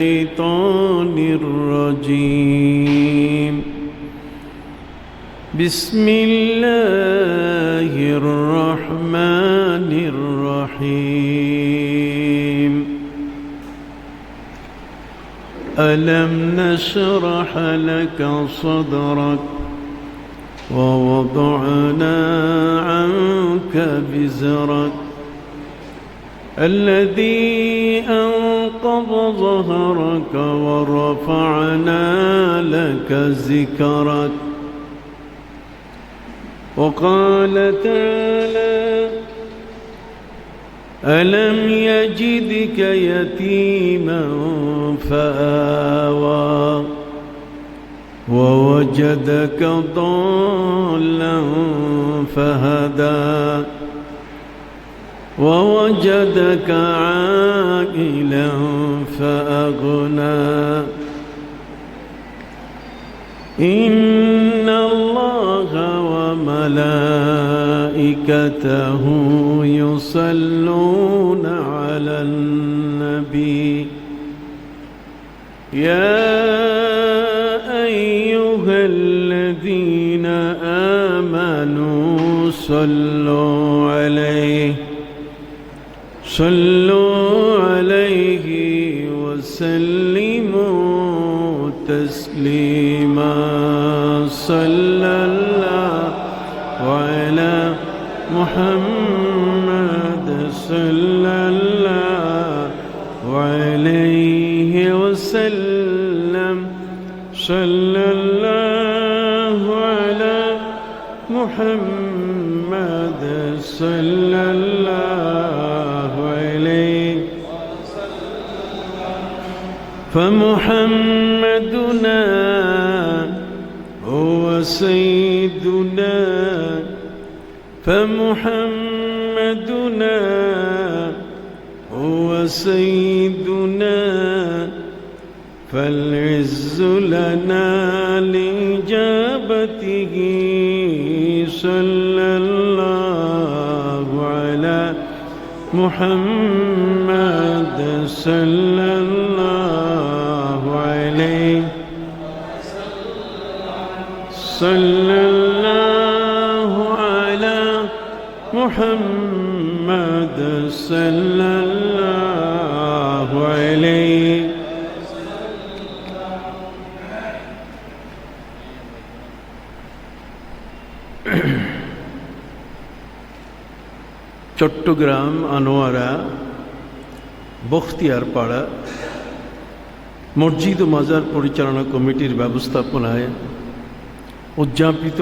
الشيطان الرجيم. بسم الله الرحمن الرحيم. ألم نشرح لك صدرك ووضعنا عنك بزرك الذي أنقض ظهرك ورفعنا لك ذكرك. وقال تعالى ألم يجدك يتيما فآوى ووجدك ضالا فهدى. ووجدك عائلا فأغنى. إن الله وملائكته يصلون على النبي. يا أيها الذين آمنوا صلوا عليه. صلوا عليه وسلموا تسليما. صلى الله على محمد. صلى الله عليه وسلم. صلى الله على محمد. صلى الله فمحمدنا هو سيدنا فمحمدنا هو سيدنا فالعز لنا لإجابته صلى الله على محمد صلى الله صلى الله على محمد صلى الله عليه চট্টগ্রাম আনোয়ারা বখতিয়ার পাড়া মসজিদ ও মাজার পরিচালনা কমিটির ব্যবস্থাপনায় উদযাপিত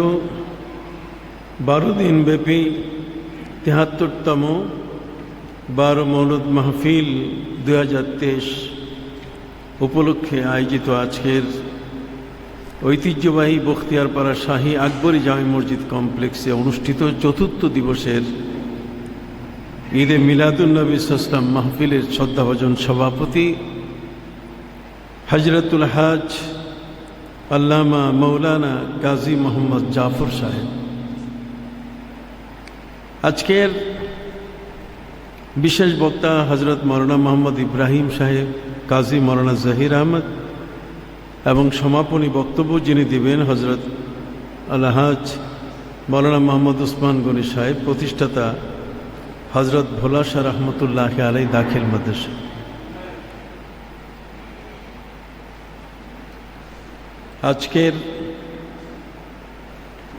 বারো দিনব্যাপী তেহাত্তরতম বারো মৌলদ মাহফিল দু হাজার তেইশ উপলক্ষে আয়োজিত আজকের ঐতিহ্যবাহী বখতিয়ারপাড়া শাহী আকবরী জামে মসজিদ কমপ্লেক্সে অনুষ্ঠিত চতুর্থ দিবসের ঈদে মিলাদুলনবী ইসলাম মাহফিলের শ্রদ্ধাভাজন সভাপতি হজরতুল হাজ আল্লামা মৌলানা গাজী মোহাম্মদ জাফর সাহেব। আজকের বিশেষ বক্তা হজরত মৌলানা মোহাম্মদ ইব্রাহিম সাহেব, কাজী মৌলানা জাহির আহমদ এবং সমাপনী বক্তব্য যিনি দিবেন হজরত আলহাজ মৌলানা মোহাম্মদ উসমান গনি সাহেব, প্রতিষ্ঠাতা হজরত ভোলা শাহ রহমতুল্লাহ আলাই দাখিল মাদ্রাসা। আজকের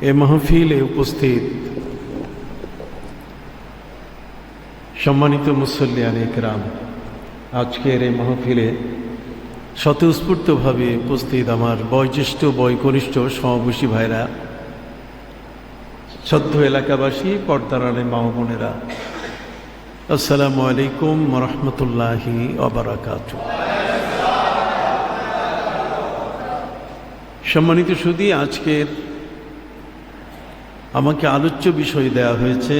এ মাহফিলে উপস্থিত সম্মানিত মুসল্লি আলিকরাম আজকের এই মাহফিলে স্বতঃস্ফূর্তভাবে উপস্থিত আমার বয়োজ্যেষ্ঠ, বয়কনিষ্ঠ, সমাবেশী ভাইরা, সদ্য এলাকাবাসী, পর্দার আলে মা বোনেরা, আসসালামু আলাইকুম রহমতুল্লাহি অবরাকাত সম্মানিত সুদী আজকের আমাকে আলোচ্য বিষয় দেয়া হয়েছে,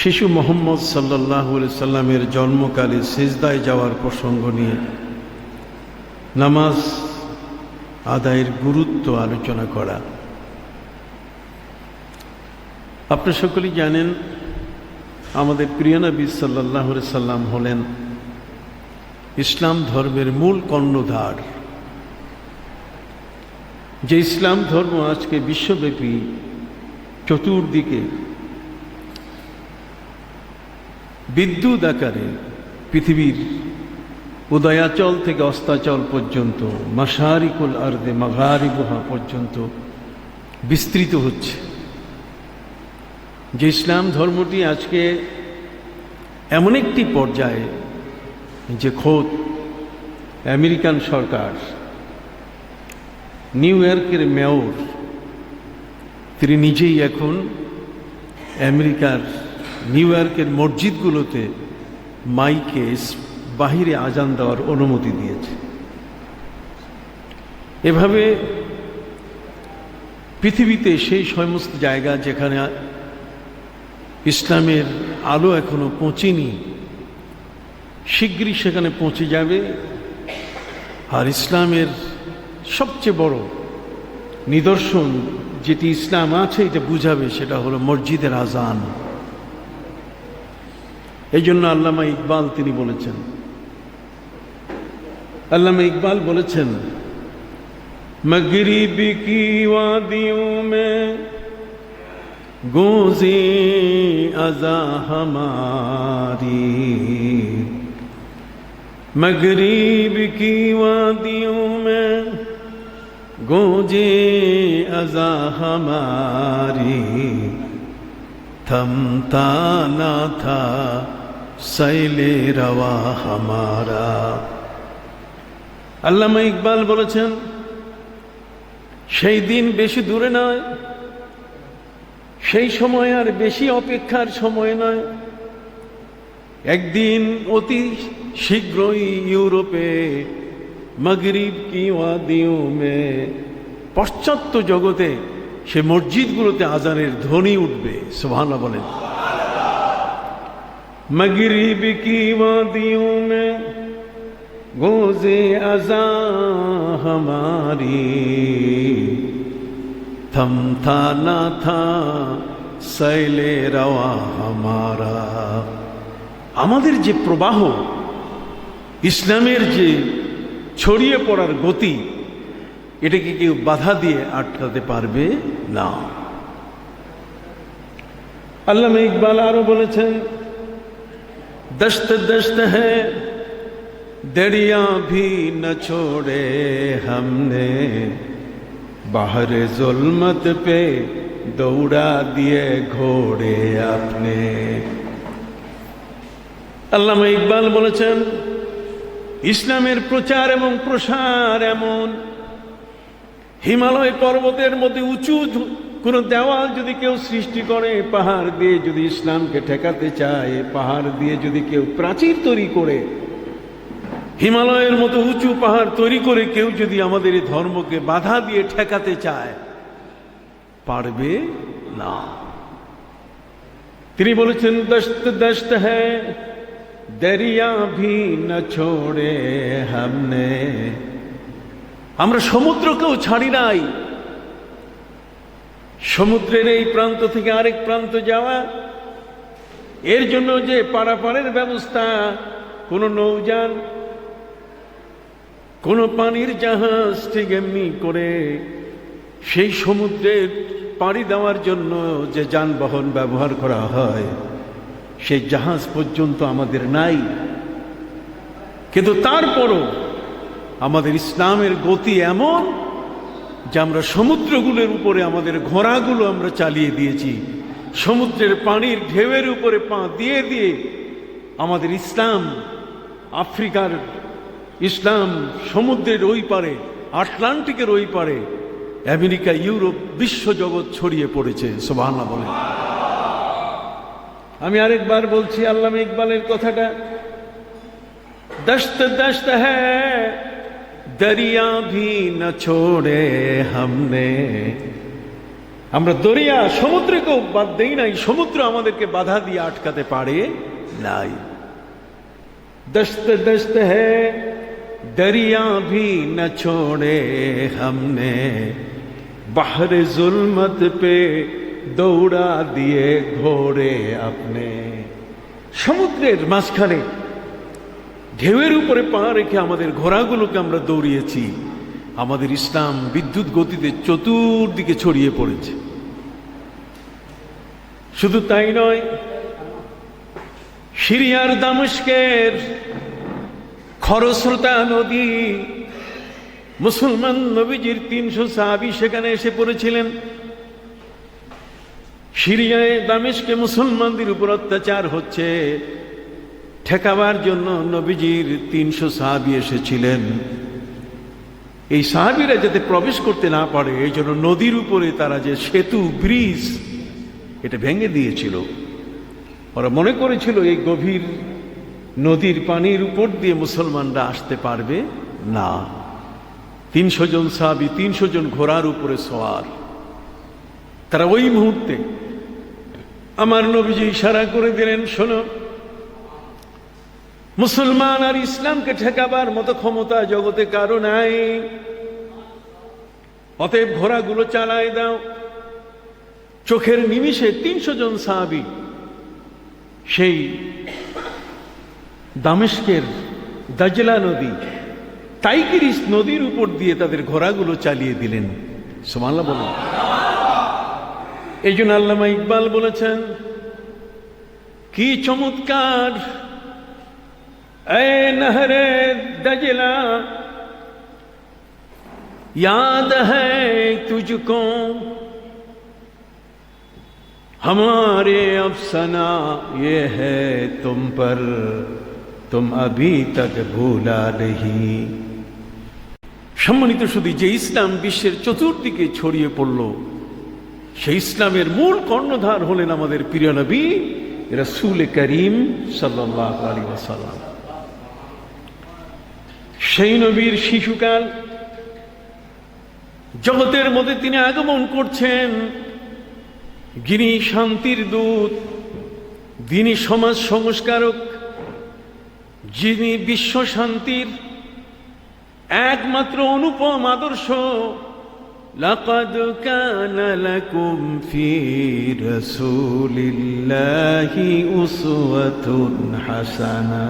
শিশু মোহাম্মদ সাল্লাহ সাল্লামের জন্মকালে সেজদায় যাওয়ার প্রসঙ্গ নিয়ে নামাজ আদায়ের গুরুত্ব আলোচনা করা। আপনি সকলেই জানেন, আমাদের প্রিয় নবী সাল্লাহ সাল্লাম হলেন ইসলাম ধর্মের মূল কর্ণধার। যে ইসলাম ধর্ম আজকে বিশ্বব্যাপী চতুর্দিকে বিদ্যুৎ আকারে পৃথিবীর উদয়াচল থেকে অস্তাচল পর্যন্ত মাসারিকুল আর্দে মাঘারিবুহা পর্যন্ত বিস্তৃত হচ্ছে। যে ইসলাম ধর্মটি আজকে এমন একটি পর্যায়ে যে খোদ আমেরিকান সরকার নিউ ইয়র্কের মেয়র তিনি নিজেই এখন আমেরিকার নিউ ইয়র্কের মসজিদগুলোতে মাইকে বাহিরে আজান দেওয়ার অনুমতি দিয়েছে। এভাবে পৃথিবীতে সেই সমস্ত জায়গা যেখানে ইসলামের আলো এখনও পৌঁছেনি শীঘ্রই সেখানে পৌঁছে যাবে। আর ইসলামের সবচেয়ে বড় নিদর্শন যেটি ইসলাম আছে, এটা বুঝাবে সেটা হলো মসজিদের আজান। এই জন্য আল্লামা ইকবাল তিনি বলেছেন, আল্লামা ইকবাল বলেছেন مغرب কি وادیوں میں گوزی ازا گونجے ازا ہماری تھمتا نہ تھا سیل روا ہمارا আল্লামা ইকবাল বলেছেন, সেই দিন বেশি দূরে নয়, সেই সময় আর বেশি অপেক্ষার সময় নয়। একদিন অতি শীঘ্রই ইউরোপে মগরীব কি ওয়াদিও মে? পাশ্চাত্য জগতে সে মসজিদগুলোতে আজানের ধ্বনি উঠবে সোভানা বলেন। মগরীব কি ওয়াদিও মে? গোজে আজা হমারি। থম থা না থা, সাইলে রওয়া হামারা। আমাদের যে প্রবাহ, ইসলামের যে ছড়িয়ে পড়ার গতি, এটাকে কেউ বাধা দিয়ে আটকাতে পারবে না। আল্লাহ ইকবাল আরও বলেছেন, দস্ত দস্ত হ্যাঁ দরিয়া ভি না ছোড়ে হমনে। বাহরে জুলমত পে দৌড়া দিয়ে ঘোড়ে আপনি। আল্লাহ ইকবাল বলেছেন ইসলামের প্রচার এবং প্রসার এমন। হিমালয় পর্বতের মধ্যে উঁচু কোনো দেওয়াল যদি কেউ সৃষ্টি করে, পাহাড় দিয়ে যদি ইসলামকে ঠেকাতে চায়, পাহাড় দিয়ে যদি কেউ প্রাচীর তৈরি করে, হিমালয়ের মতো উঁচু পাহাড় তৈরি করে কেউ যদি আমাদের এই ধর্মকে বাধা দিয়ে ঠেকাতে চায়, পারবে? না। তিনি বলেছেন, দস্ত দস্ত হ্যাঁ দরিয়া ভি না ছোড়ে হামনে আমরা সমুদ্রকেও ছাড়ি নাই। সমুদ্রের এই প্রান্ত থেকে আরেক প্রান্ত যাওয়া, এর জন্য যে পারাপারের ব্যবস্থা, কোনো নৌযান, কোনো পানির জাহাজ ঠিক এমনি করে সেই সমুদ্রের পাড়ি দেওয়ার জন্য যে যানবাহন ব্যবহার করা হয় সেই জাহাজ পর্যন্ত আমাদের নাই। কিন্তু তারপরও আমাদের ইসলামের গতি এমন যে আমরা সমুদ্রগুলোর উপরে আমাদের ঘোড়াগুলো আমরা চালিয়ে দিয়েছি। সমুদ্রের পানির ঢেউয়ের উপরে পা দিয়ে দিয়ে আমাদের ইসলাম, আফ্রিকার ইসলাম সমুদ্রের ওই পারে, আটলান্টিকের ওই পারে, আমেরিকা, ইউরোপ বিশ্বজগৎ ছড়িয়ে পড়েছে। সোভানা বলে আমি আরেকবার বলছি, আল্লাহ ইকবালের কথাটা। দস্ত দস্ত হরিয়া ভি না ছোড়ে হামনে। আমরা দরিয়া সমুদ্রকেও বাদ দেই নাই, সমুদ্র আমাদেরকে বাধা দিয়ে আটকাতে পারে নাই। দস্ত দস্ত হরিয়া ভি না ছোড়ে হামনে। বাহরে জুলমত পে দৌড়া দিয়ে ঘোরে আপনি। সমুদ্রের মাঝখানে, ঢেউয়ের উপরে পা রেখে আমাদের ঘোড়াগুলোকে আমরা দৌড়িয়েছি। আমাদের ইসলাম বিদ্যুৎ গতিতে চতুর্দিকে ছড়িয়ে পড়েছে। শুধু তাই নয়, সিরিয়ার দামস্কের খরস্রোতা নদী, মুসলমান নবীজির তিনশো সাহাবি সেখানে এসে পড়েছিলেন। সিরিয়ায় দামেশকে মুসলমানদের উপর অত্যাচার হচ্ছে। ঠেকাবার জন্য নবীজির তিনশো সাহাবি এসেছিলেন। এই সাহাবিরা যাতে প্রবেশ করতে না পারে, এই জন্য নদীর উপরে তারা যে সেতু, ব্রিজ, এটা ভেঙে দিয়েছিল। ওরা মনে করেছিল এই গভীর নদীর পানির উপর দিয়ে মুসলমানরা আসতে পারবে? না। তিনশো জন সাহাবি, তিনশো জন ঘোড়ার উপরে সওয়ার। তারা ওই মুহূর্তে আমার নবীজি ইশারা করে দিলেন, শোনো। মুসলমান আর ইসলামকে ঠেকাবার মতো ক্ষমতা জগতে কারও নাই। অতএব ঘোড়াগুলো চালায় দাও। চোখের নিমিষে তিনশো জন সাহাবি সেই দামেস্কের দাজলা নদী টাইগিরিস নদীর উপর দিয়ে তাদের ঘোড়াগুলো চালিয়ে দিলেন। সোমাল্লা বলুন। এই জন্য আল্লামা ইকবাল বলেছেন কি চমৎকার এ নহরে দজলা याद है तुझको हमारे अफसना ये है तुम पर तुम अभी तक भूला नहीं সম্মানিত শুধু যে ইসলাম বিশ্বের চতুর্দিকে ছড়িয়ে পড়ল সেই ইসলামের মূল কর্ণধার হলেন আমাদের প্রিয় নবী রসুল করিম সাল্লাহ আলী সেই নবীর শিশুকাল জগতের মধ্যে তিনি আগমন করছেন। যিনি শান্তির দূত যিনি সমাজ সংস্কারক, যিনি বিশ্ব শান্তির একমাত্র অনুপম আদর্শ। لقد كان لكم في رسول الله أسوة حسنة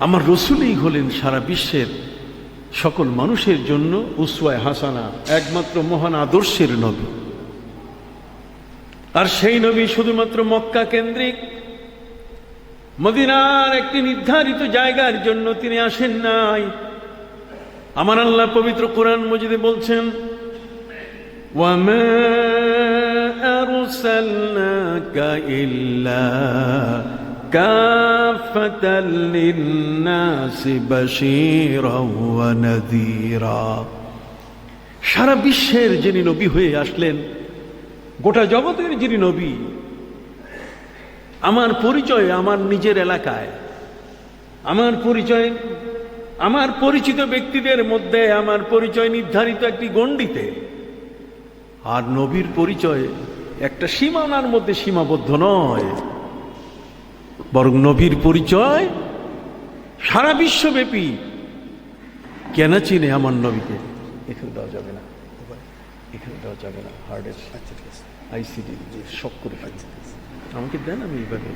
আমার রসুলই হলেন সারা বিশ্বের সকল মানুষের জন্য উসওয়ায় হাসানা একমাত্র মহান আদর্শের নবী আর সেই নবী শুধুমাত্র মক্কা কেন্দ্রিক মদিনার একটি নির্ধারিত জায়গার জন্য তিনি আসেন নাই আমার আল্লাহ পবিত্র কোরআন মজিদে বলছেন وما أرسلناك إلا كافة للناس بشيرا ونذيرا সারা বিশ্বের যিনি নবী হয়ে আসলেন গোটা জগতের যিনি নবী আমার পরিচয় আমার নিজের এলাকায় আমার পরিচয় আমার পরিচিত ব্যক্তিদের মধ্যে আমার পরিচয় নির্ধারিত একটি গণ্ডিতে। আর নবীর পরিচয় একটা সীমানার মধ্যে সীমাবদ্ধ নয়। বরং নবীর পরিচয় সারা বিশ্বব্যাপী। কেন চিনে আমার নবীকে? এখানে দেওয়া যাবে না। এখানে দেওয়া যাবে না। হার্ডের আইসিডি, শক করে আমাকে দেন আমি এইভাবে।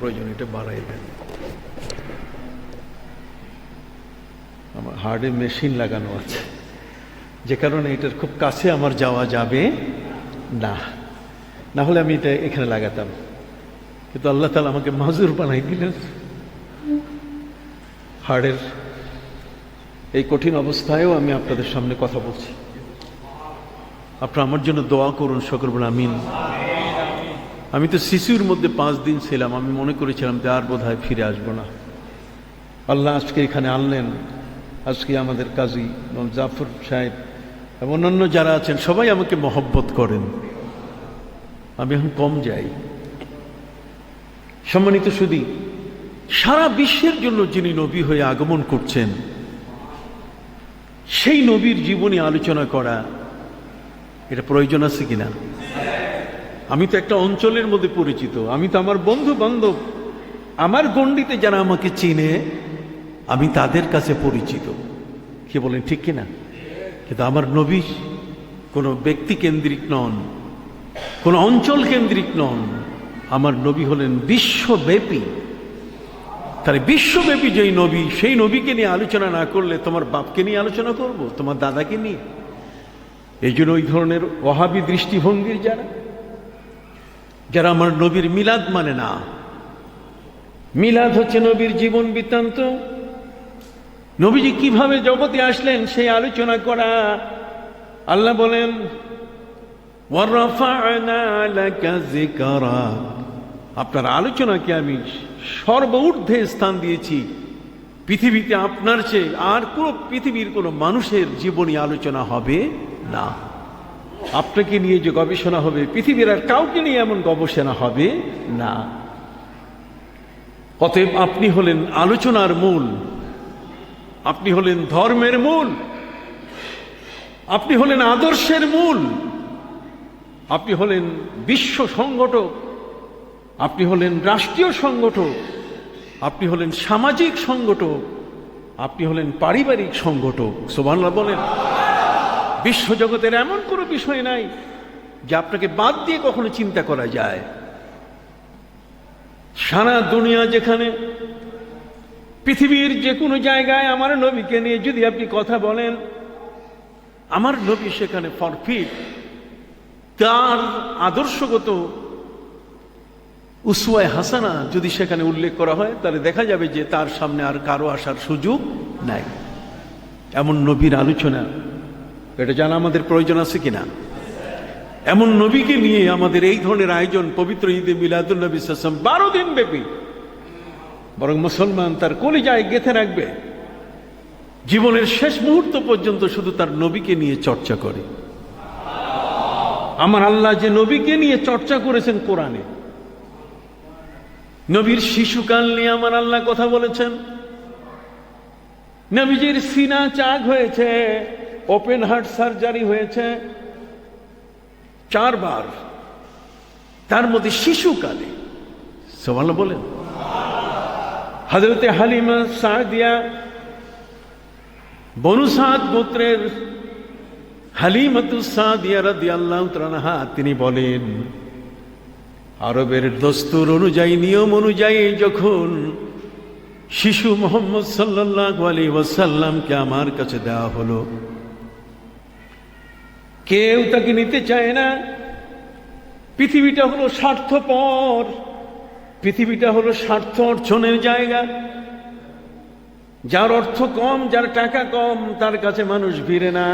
প্রয়োজন এটা বাড়াই দেন। আমার হার্ডে মেশিন লাগানো আছে। যে কারণে এটার খুব কাছে আমার যাওয়া যাবে না। না হলে আমি এটা এখানে লাগাতাম। কিন্তু আল্লাহ তালা আমাকে মাজুর বানাই দিলেন। হার্ডের এই কঠিন অবস্থায়ও আমি আপনাদের সামনে কথা বলছি। আপনারা আমার জন্য দোয়া করুন সকল আমিন। আমি তো শিশুর মধ্যে পাঁচ দিন ছিলাম, আমি মনে করেছিলাম যে আর বোধ ফিরে আসব না। আল্লাহ আজকে এখানে আনলেন, আজকে আমাদের কাজী এবং জাফর সাহেব এবং অন্যান্য যারা আছেন, সবাই আমাকে মহব্বত করেন। আমি এখন কম যাই। সম্মানিত শুধু সারা বিশ্বের জন্য যিনি নবী হয়ে আগমন করছেন, সেই নবীর জীবনী আলোচনা করা, এটা প্রয়োজন আছে কিনা? আমি তো একটা অঞ্চলের মধ্যে পরিচিত। আমি তো আমার বন্ধু বান্ধব আমার গণ্ডিতে যারা আমাকে চিনে, আমি তাদের কাছে পরিচিত। কে বলেন, ঠিক কিনা? কিন্তু আমার নবী কোনো ব্যক্তি কেন্দ্রিক নন, কোনো অঞ্চল কেন্দ্রিক নন। আমার নবী হলেন বিশ্বব্যাপী। তাহলে বিশ্বব্যাপী যেই নবী, সেই নবীকে নিয়ে আলোচনা না করলে তোমার বাপকে নিয়ে আলোচনা করব, তোমার দাদাকে নিয়ে? এই জন্য ওই ধরনের অহাবি দৃষ্টিভঙ্গির যারা যারা আমার নবীর মিলাদ মানে না। মিলাদ হচ্ছে নবীর জীবন বৃত্তান্ত। নবীজি কীভাবে জগতে আসলেন সেই আলোচনা করা। আল্লাহ বলেন আপনার আলোচনাকে আমি সর্বঊর্ধ্বে স্থান দিয়েছি। পৃথিবীতে আপনার চেয়ে আর কোন পৃথিবীর কোনো মানুষের জীবনী আলোচনা হবে না। আপনাকে নিয়ে যে গবেষণা হবে, পৃথিবীর আর কাউকে নিয়ে এমন গবেষণা হবে না। অতএব আপনি হলেন আলোচনার মূল। আপনি হলেন ধর্মের মূল। আপনি হলেন আদর্শের মূল। আপনি হলেন বিশ্ব সংগঠক। আপনি হলেন রাষ্ট্রীয় সংগঠক। আপনি হলেন সামাজিক সংগঠক। আপনি হলেন পারিবারিক সংগঠক। সোমানলা বলেন। বিশ্বজগতের এমন কোনো বিষয় নাই যে আপনাকে বাদ দিয়ে কখনো চিন্তা করা যায়। সারা দুনিয়া যেখানে, পৃথিবীর যে কোনো জায়গায় আমার নবীকে নিয়ে যদি আপনি কথা বলেন, আমার নবী সেখানে ফরফিট তার আদর্শগত উসওয়ায় হাসানা যদি সেখানে উল্লেখ করা হয়, তাহলে দেখা যাবে যে তার সামনে আর কারও আসার সুযোগ নাই। এমন নবীর আলোচনা এটা জানা আমাদের প্রয়োজন আছে কিনা? এমন নবীকে নিয়ে আমাদের এই ধরনের আয়োজন পবিত্র ঈদে মিলাদুল নবী সাসম বারো দিন ব্যাপী। বরং মুসলমান তার কলিজায় গেথে রাখবে। জীবনের শেষ মুহূর্ত পর্যন্ত শুধু তার নবীকে নিয়ে চর্চা করে। আমার আল্লাহ যে নবীকে নিয়ে চর্চা করেছেন কোরআনে। নবীর শিশুকাল নিয়ে আমার আল্লাহ কথা বলেছেন। নবীজির সিনা চাক হয়েছে। ওপেন হার্ট সার্জারি হয়েছে চারবার তার মধ্যে শিশুকালে সবাল বলেন। হজরতে হালিমা সাদিয়া বনুসাদ গোত্রের তিনি বলেন, আরবের দস্তুর অনুযায়ী, নিয়ম অনুযায়ী যখন শিশু মোহাম্মদ সাল্লাল্লাহু আলাইহি ওয়াসাল্লামকে আমার কাছে দেওয়া হলো কেউ তাকে নিতে চায় না। পৃথিবীটা হলো স্বার্থপর। পৃথিবীটা হলো স্বার্থ অর্জনের জায়গা। যার অর্থ কম, যার টাকা কম, তার কাছে মানুষ ভিড়ে না।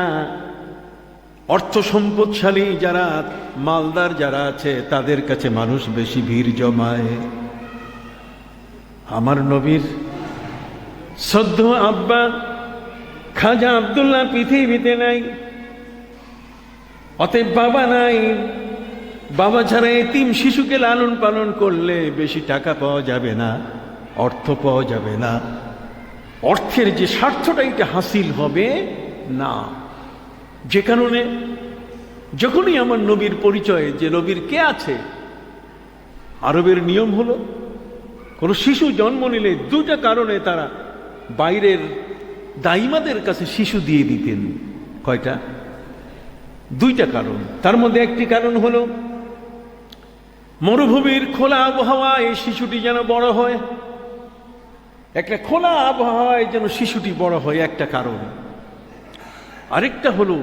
অর্থ সম্পদশালী যারা, মালদার যারা আছে, তাদের কাছে মানুষ বেশি ভিড় জমায়। আমার নবীর সদ্য আব্বা খাজা আবদুল্লাহ পৃথিবীতে নাই। অতএব বাবা নাই। বাবা ছাড়া এতিম শিশুকে লালন পালন করলে বেশি টাকা পাওয়া যাবে না, অর্থ পাওয়া যাবে না। অর্থের যে স্বার্থটা এটা হাসিল হবে না। যে কারণে যখনই আমার নবীর পরিচয়, যে নবীর কে আছে? আরবের নিয়ম হলো, কোনো শিশু জন্ম নিলে দুটা কারণে তারা বাইরের দাইমাদের কাছে শিশু দিয়ে দিতেন। কয়টা? দুইটা কারণ। তার মধ্যে একটি কারণ হলো, মরুভূমির খোলা আবহাওয়ায় শিশুটি যেন বড় হয়। একটা খোলা আবহাওয়ায় যেন শিশুটি বড় হয়, একটা কারণ। আরেকটা হলো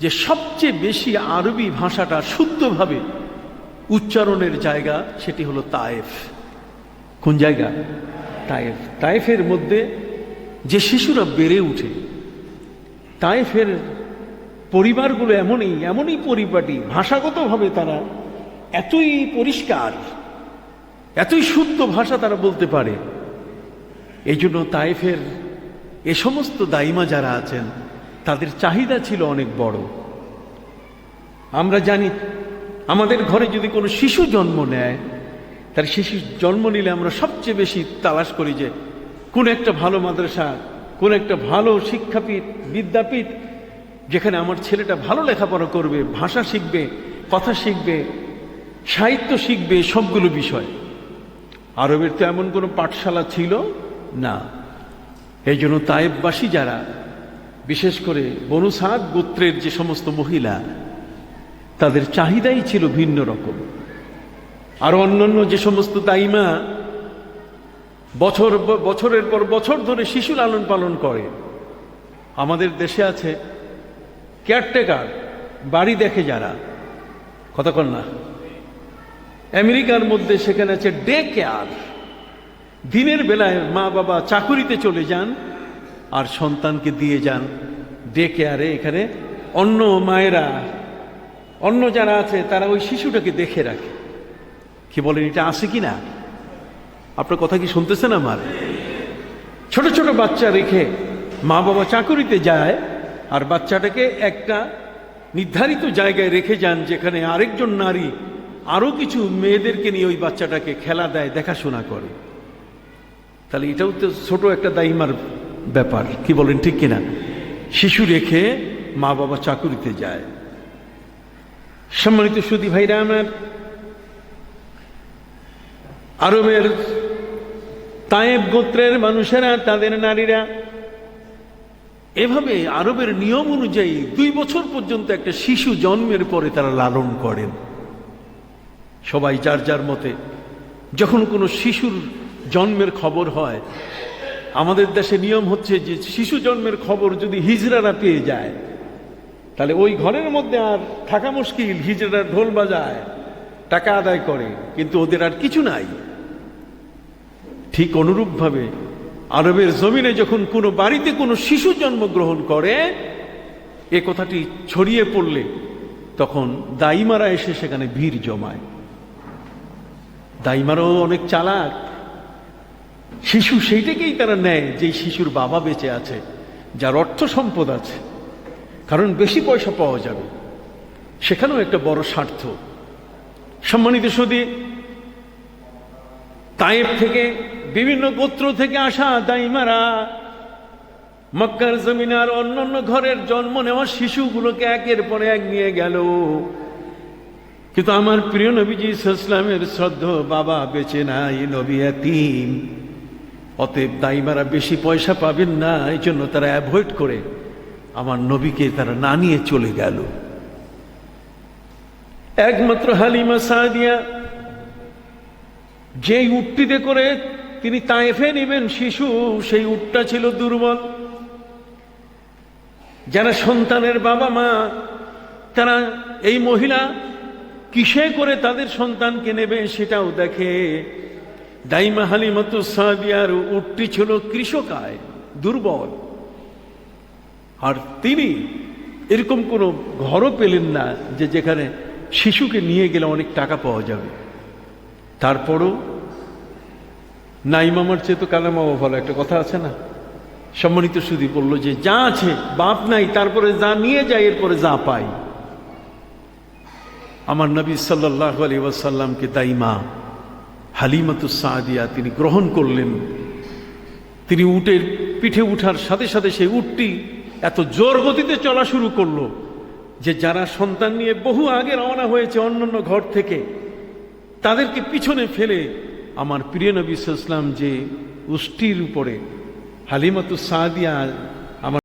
যে সবচেয়ে বেশি আরবি ভাষাটা শুদ্ধভাবে উচ্চারণের জায়গা সেটি হলো তায়েফ। কোন জায়গা? তায়েফ। তায়েফের মধ্যে যে শিশুরা বেড়ে উঠে তায়েফের পরিবারগুলো এমনই এমনই পরিপাটি, ভাষাগতভাবে তারা এতই পরিষ্কার, এতই শুদ্ধ ভাষা তারা বলতে পারে। এই জন্য তাইফের এ সমস্ত দাইমা যারা আছেন, তাদের চাহিদা ছিল অনেক বড়। আমরা জানি, আমাদের ঘরে যদি কোনো শিশু জন্ম নেয়, তার শিশু জন্ম নিলে আমরা সবচেয়ে বেশি তালাশ করি যে, কোন একটা ভালো মাদ্রাসা, কোন একটা ভালো শিক্ষাপীঠ, বিদ্যাপীঠ যেখানে আমার ছেলেটা ভালো লেখাপড়া করবে, ভাষা শিখবে, কথা শিখবে, সাহিত্য শিখবে, সবগুলো বিষয়। আরবের তো এমন কোনো পাঠশালা ছিল? না। এই জন্য তায়েববাসী যারা, বিশেষ করে বনুসাদ গোত্রের যে সমস্ত মহিলা, তাদের চাহিদাই ছিল ভিন্ন রকম। আর অন্যান্য যে সমস্ত দাইমা বছর বছরের পর বছর ধরে শিশু লালন পালন করে। আমাদের দেশে আছে কেয়ারটেকার, বাড়ি দেখে যারা কতক্ষণ না। আমেরিকার মধ্যে সেখানে আছে ডে কেয়ার। দিনের বেলায় মা বাবা চাকুরিতে চলে যান আর সন্তানকে দিয়ে যান ডে কেয়ারে। এখানে অন্য মায়েরা, অন্য যারা আছে, তারা ওই শিশুটাকে দেখে রাখে। কি বলেন, এটা আছে কি না? আপনার কথা কি শুনতেছেন আমার? ছোট ছোট বাচ্চা রেখে মা বাবা চাকুরিতে যায় আর বাচ্চাটাকে একটা নির্ধারিত জায়গায় রেখে যান যেখানে আরেকজন নারী আরও কিছু মেয়েদেরকে নিয়ে ওই বাচ্চাটাকে খেলা দেয়, দেখাশোনা করে। তাহলে এটাও তো ছোট একটা দাইমার ব্যাপার, কি বলেন, ঠিক কিনা? শিশু রেখে মা বাবা চাকুরিতে যায়। সম্মানিত সুদী ভাইরা আমার, আরবের তায়েব গোত্রের মানুষেরা, তাদের নারীরা এভাবে আরবের নিয়ম অনুযায়ী দুই বছর পর্যন্ত একটা শিশু জন্মের পরে তারা লালন করেন। সবাই যার যার মতে, যখন কোনো শিশুর জন্মের খবর হয়, আমাদের দেশে নিয়ম হচ্ছে যে শিশু জন্মের খবর যদি হিজড়ারা পেয়ে যায়, তাহলে ওই ঘরের মধ্যে আর থাকা মুশকিল, হিজড়ারা ঢোল বাজায়, টাকা আদায় করে, কিন্তু ওদের আর কিছু নাই। ঠিক অনুরূপভাবে আরবের জমিনে যখন কোনো বাড়িতে কোনো শিশু জন্মগ্রহণ করে, এ কথাটি ছড়িয়ে পড়লে তখন দাইমারা এসে সেখানে ভিড় জমায়। দাইমারাও অনেক চালাক। শিশু সেইটাকেই তারা নেয় যে শিশুর বাবা বেঁচে আছে, যার অর্থ সম্পদ আছে, কারণ বেশি পয়সা পাওয়া যাবে। সেখানেও একটা বড় স্বার্থ। সম্মানিত সদী তায়েব থেকে বিভিন্ন গোত্র থেকে আসা দাইমারা মক্কার জমিনে আর অন্যান্য ঘরের জন্ম নেওয়া শিশুগুলোকে একের পরে এক নিয়ে গেল। কিন্তু আমার প্রিয় নবীজি ইসলামের শ্রদ্ধ বাবা বেঁচে নাই, নবী এতিম। অতএব দাইমারা বেশি পয়সা পাবেন না এই জন্য তারা অ্যাভয়েড করে আমার নবীকে তারা না নিয়ে চলে গেল। একমাত্র হালিমা সাদিয়া যেই উটটিতে করে তিনি তায়েফে নেবেন শিশু, সেই উটটা ছিল দুর্বল। যারা সন্তানের বাবা মা, তারা এই মহিলা কিসে করে তাদের সন্তানকে নেবে সেটাও দেখে। দাইমা হালিমাতু সাদিয়ার উটটি ছিল কৃষকায়, দুর্বল। আর তিনি এরকম কোনো ঘরও পেলেন না যে যেখানে শিশুকে নিয়ে গেলে অনেক টাকা পাওয়া যাবে। তারপরও নাই মামার চেয়ে তো কালামামা ভালো, একটা কথা আছে না? সম্মানিত সুদি বলল যে, যা আছে, বাপ নাই, তারপরে যা নিয়ে যায়, এরপরে যা পাই। আমার নবী সাল্লাহ আলী ওয়াসাল্লামকে দাইমা হালিমাতুস সাদিয়া তিনি গ্রহণ করলেন। তিনি উটের পিঠে উঠার সাথে সাথে সেই উটটি এত জোর গতিতে চলা শুরু করল যে, যারা সন্তান নিয়ে বহু আগে রওনা হয়েছে অন্যান্য ঘর থেকে, তাদেরকে পিছনে ফেলে আমার প্রিয় নবী ইসলাম যে উষ্টির উপরে হালিমাতু সাদিয়া আমার